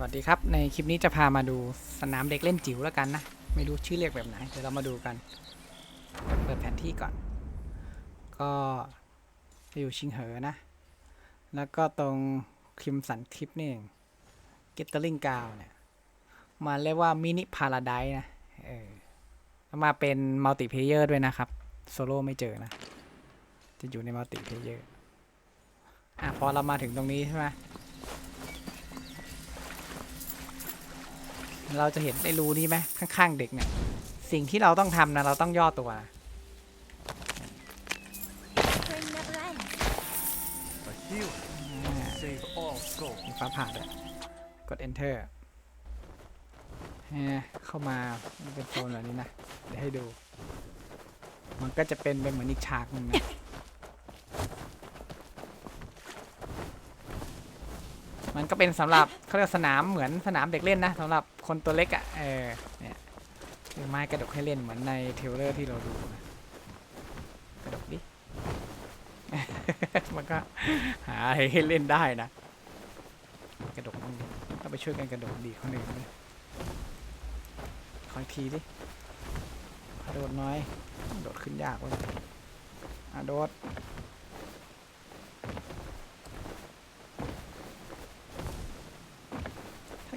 สวัสดีครับ ในคลิปนี้จะพามาดูสนามเด็กเล่นจิ๋วแล้วกันนะ ไม่รู้ชื่อเรียกแบบไหน เดี๋ยวเรามาดูกัน เปิดแผนที่ก่อน ก็จะอยู่ชิงเหอนะ แล้วก็ตรงคิมสันคลิปนี่เองเกตเตอร์ลิงกาวเนี่ย มาเรียกว่ามินิพาราไดนะ เออมาเป็นมัลติเพเยอร์ด้วยนะครับ โซโล่ไม่เจอนะ จะอยู่ในมัลติเพเยอร์อะพอเรามาถึงตรงนี้ใช่ไหม เราจะเห็นไอ้รูนี้ไหมข้างๆเด็กเนี่ยสิ่งที่เราต้องทำนะเราต้องย่อตัวมีฟ้าผ่าด้วยกด enter ฮะเข้ามามันเป็นโซนแบบนี้นะ เดี๋ยวให้ดู มันก็จะเป็นเป็นเหมือนอีกฉากหนึ่งนะ มันก็เป็นสำหรับเขาเรียกสนามเหมือนสนามเด็กเล่นนะสำหรับคนตัวเล็กอะ่ะเออเนี่ยคือไม้กระดกให้เล่นเหมือนในเทลเลอร์ที่เราดูนะกระดกดิ มันก็หาให้เล่นได้นะ กระดกบ้างดิต้องไปช่วยกันกระดดดีคนอื่นเลยขออีกทีดิกระโดดน้อย โดดขึ้นยากว้ยอะโดด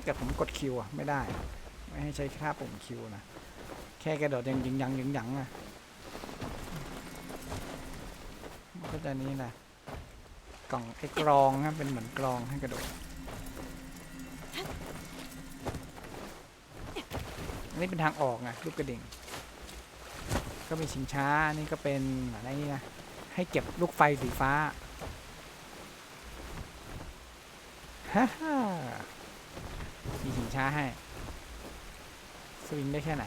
าเกิดผมกดคิวอะไม่ได้ ไม่ให้ใช้ค่าปุ่มคิวนะแค่กระโดดยังยิงยังยิงยังอะมันก็จะนี้แหละกล่องไอ้กรองนะเป็นเหมือนกรองให้กระโดดอันนี้เป็นทางออกไงลูกกระดิ่ง ก็มีชิงช้านี่ก็เป็นอะไรนี่นะให้เก็บลูกไฟสีฟ้าฮ่า ฮ่ามีชิงช้าให้ สวิงได้แค่ไหน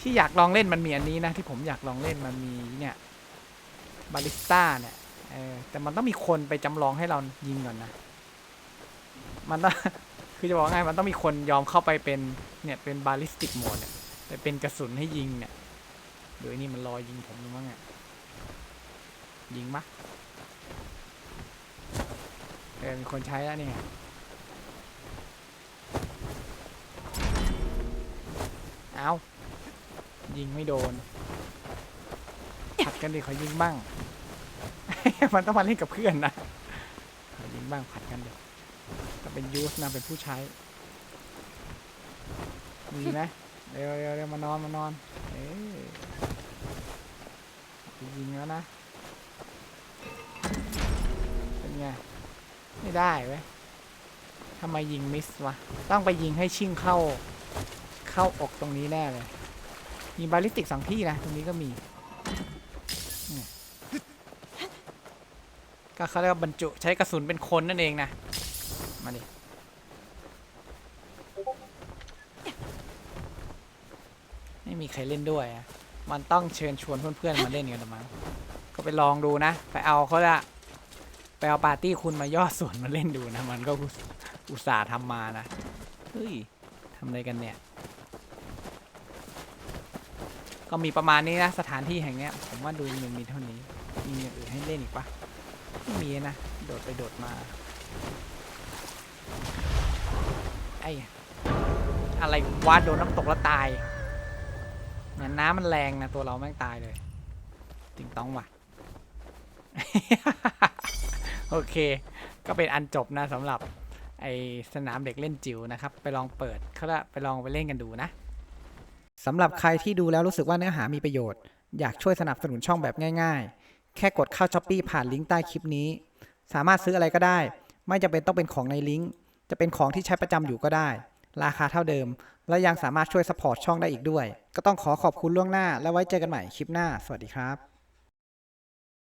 ที่อยากลองเล่นมันมีอันนี้นะ ที่ผมอยากลองเล่นมันมีเนี่ยบาลิสต้าเนี่ยเออแต่มันต้องมีคนไปจำลองให้เรายิงก่อนนะ มันต้องคือจะบอกไงมันต้องมีคนยอมเข้าไปเป็นเนี่ยเป็นบาลิสติกโหมดเนี่ยไปเป็นกระสุนให้ยิงเนี่ยโดยนี่มันรอยิงผมหรือมั้งเนี่ยยิงมะเออมีคนใช้แล้วนี่เอายิงไม่โดนผัดกันดิขอยิงบ้าง มันต้องมาเล่นกับเพื่อนนะขอยิงบ้างผัดกันเดี๋ยวก็เป็นยูสนะเป็นผู้ใช้ มีไหมเร็วเร็วเร็วมานอนมานอน เอ้ยยิงแล้วนะ เป็นไง ได้เว้ยทำไมยิงมิสวะ ต้องไปยิงให้ชิ่งเข้า เข้าอกตรงนี้แน่เลย มีบาลิสติกสองที่นะ ตรงนี้ก็มี ก็เขาเรียกว่าบรรจุใช้กระสุนเป็นคนนั่นเองนะ มาดิไม่มีใครเล่นด้วยอะมันต้องเชิญชวนเพื่อนๆมาเล่นกันละมั้งก็ไปลองดูนะ ไปเอาเขาละ ไปเอาปาร์ตี้คุณมาย่อส่วนมาเล่นดูนะ มันก็อุตส่าห์ทำมานะ เฮ้ยทำอะไรกันเนี่ย ก็มีประมาณนี้นะ สถานที่แห่งเนี้ย ผมว่าดูมันมีเท่านี้ มีอย่างอื่นให้เล่นอีกปะไม่มีนะ โดดไปโดดมา ไอ้ อะไรวะโดนน้ำตกแล้วตายเนี่ยน้ำมันแรงนะ ตัวเราแม่งตายเลยจริงต้องว่ะ โอเค ก็เป็นอันจบนะสำหรับไอสนามเด็กเล่นจิ๋วนะครับ ไปลองเปิดเขาละไปลองไปเล่นกันดูนะสำหรับใครที่ดูแล้วรู้สึกว่าเนื้อหามีประโยชน์ อยากช่วยสนับสนุนช่องแบบง่าย ๆ แค่กดเข้าช้อปปีผ่านลิงก์ใต้คลิปนี้ สามารถซื้ออะไรก็ได้ ไม่จำเป็นต้องเป็นของในลิงก์จะเป็นของที่ใช้ประจำอยู่ก็ได้ ราคาเท่าเดิม และยังสามารถช่วยสปอร์ตช่องได้อีกด้วย ก็ต้องขอขอบคุณล่วงหน้า และไว้เจอกันใหม่คลิปหน้า สวัสดีครับ